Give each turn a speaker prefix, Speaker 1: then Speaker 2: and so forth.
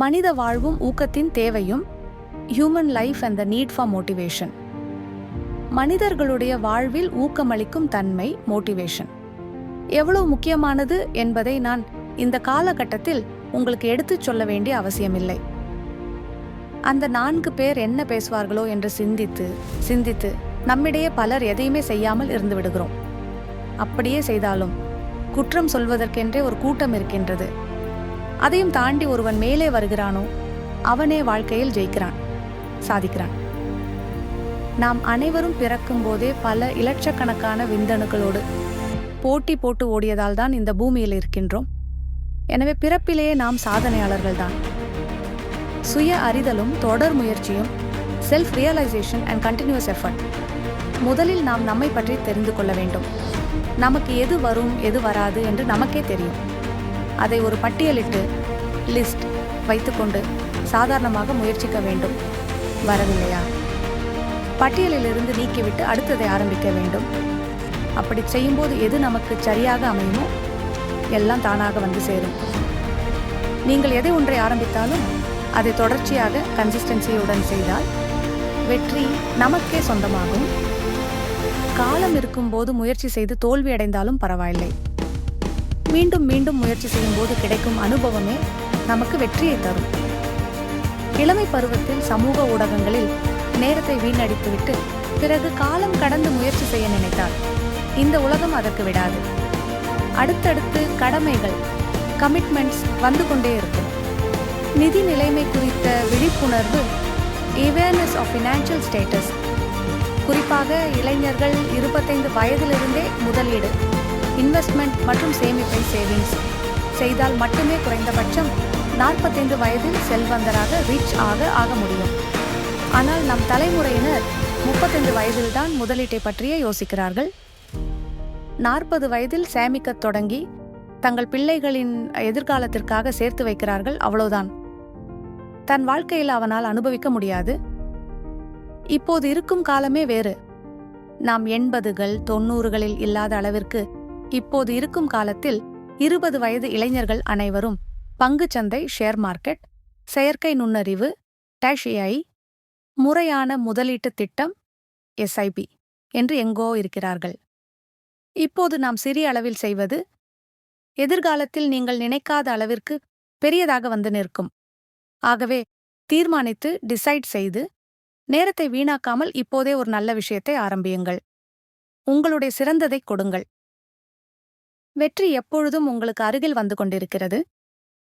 Speaker 1: மனித வாழ்வும் ஊக்கத்தின் தேவையும் human life and the need for motivation மனிதர்களுடைய வாழ்வில் ஊக்கமளிக்கும் தன்மை மோட்டிவேஷன் எவ்வளவு முக்கியமானது என்பதை நான் இந்த காலகட்டத்தில் உங்களுக்கு எடுத்துச் சொல்ல வேண்டிய அவசியமில்லை. அந்த நான்கு பேர் என்ன பேசுவார்களோ என்று சிந்தித்து சிந்தித்து நம்மிடையே பலர் எதையுமே செய்யாமல் இருந்து விடுகிறோம். அப்படியே செய்தாலும் குற்றம் சொல்வதற்கென்றே ஒரு கூட்டம் இருக்கின்றது. அதையும் தாண்டி ஒருவன் மேலே வருகிறானோ அவனே வாழ்க்கையில் ஜெயிக்கிறான் சாதிக்கிறான். நாம் அனைவரும் பிறக்கும் போதே பல இலட்சக்கணக்கான விந்தணுக்களோடு போட்டி போட்டு ஓடியதால் தான் இந்த பூமியில் இருக்கின்றோம். எனவே பிறப்பிலேயே நாம் சாதனையாளர்கள் தான். சுய அறிதலும் தொடர் முயற்சியும் self realisation and continuous effort முதலில் நாம் நம்மை பற்றி தெரிந்து கொள்ள வேண்டும். நமக்கு எது வரும் எது வராது என்று நமக்கே தெரியும். அதை ஒரு பட்டியலிட்டு லிஸ்ட் வைத்துக்கொண்டு சாதாரணமாக முயற்சிக்க வேண்டும். வரவில்லையா? பட்டியலிலிருந்து நீக்கிவிட்டு அடுத்ததை ஆரம்பிக்க வேண்டும். அப்படி செய்யும்போது எது நமக்கு சரியாக அமையுமோ எல்லாம் தானாக வந்து சேரும். நீங்கள் எதை ஒன்றை ஆரம்பித்தாலும் அதை தொடர்ச்சியாக கன்சிஸ்டன்சியுடன் செய்தால் வெற்றி நமக்கே சொந்தமாகும். காலம் இருக்கும்போது முயற்சி செய்து தோல்வி அடைந்தாலும் பரவாயில்லை. மீண்டும் மீண்டும் முயற்சி செய்யும் போது கிடைக்கும் அனுபவமே நமக்கு வெற்றியை தரும். இளமை பருவத்தில் சமூக ஊடகங்களில் நேரத்தை வீணடித்துவிட்டு பிறகு காலம் கடந்து முயற்சி செய்ய நினைத்தார் இந்த உலகம் அதற்கு விடாது. அடுத்தடுத்து கடமைகள் கமிட்மெண்ட்ஸ் வந்து கொண்டே இருக்கும். நிதி நிலைமை குறித்த விழிப்புணர்வு அவேர்னஸ் ஆஃப் ஃபினான்ஷியல் ஸ்டேட்டஸ் குறிப்பாக இளைஞர்கள் இருபத்தைந்து வயதிலிருந்தே முதலீடு. இன்வெஸ்ட்மெண்ட் மற்றும் சேமிப்பை சேவிங்ஸ் செய்தால் மட்டுமே குறைந்தபட்சம் நாற்பத்தைந்து வயதில் செல்வந்தராக ரிச் ஆக ஆக முடியும். ஆனால் நம் தலைமுறையினர் முப்பத்தைந்து வயதில்தான் முதலீட்டை பற்றியே யோசிக்கிறார்கள். நாற்பது வயதில் சேமிக்கத் தொடங்கி தங்கள் பிள்ளைகளின் எதிர்காலத்திற்காக சேர்த்து வைக்கிறார்கள் அவ்வளவுதான். தன் வாழ்க்கையில் அவனால் அனுபவிக்க முடியாது. இப்போது இருக்கும் காலமே வேறு. நாம் எண்பதுகள் தொண்ணூறுகளில் இல்லாத அளவிற்கு இப்போது இருக்கும் காலத்தில் இருபது வயது இளைஞர்கள் அனைவரும் பங்குச்சந்தை ஷேர் மார்க்கெட் செயற்கை நுண்ணறிவு டேஷிஐ முறையான முதலீட்டு திட்டம் எஸ்ஐபி என்று எங்கோ இருக்கிறார்கள். இப்போது நாம் சிறிய அளவில் செய்வது எதிர்காலத்தில் நீங்கள் நினைக்காத அளவிற்கு பெரியதாக வந்து நிற்கும். ஆகவே தீர்மானித்து டிசைட் செய்து நேரத்தை வீணாக்காமல் இப்போதே ஒரு நல்ல விஷயத்தை ஆரம்பியுங்கள். உங்களுடைய சிறந்ததை கொடுங்கள். வெற்றி எப்பொழுதும் உங்களுக்கு அருகில் வந்து கொண்டிருக்கிறது.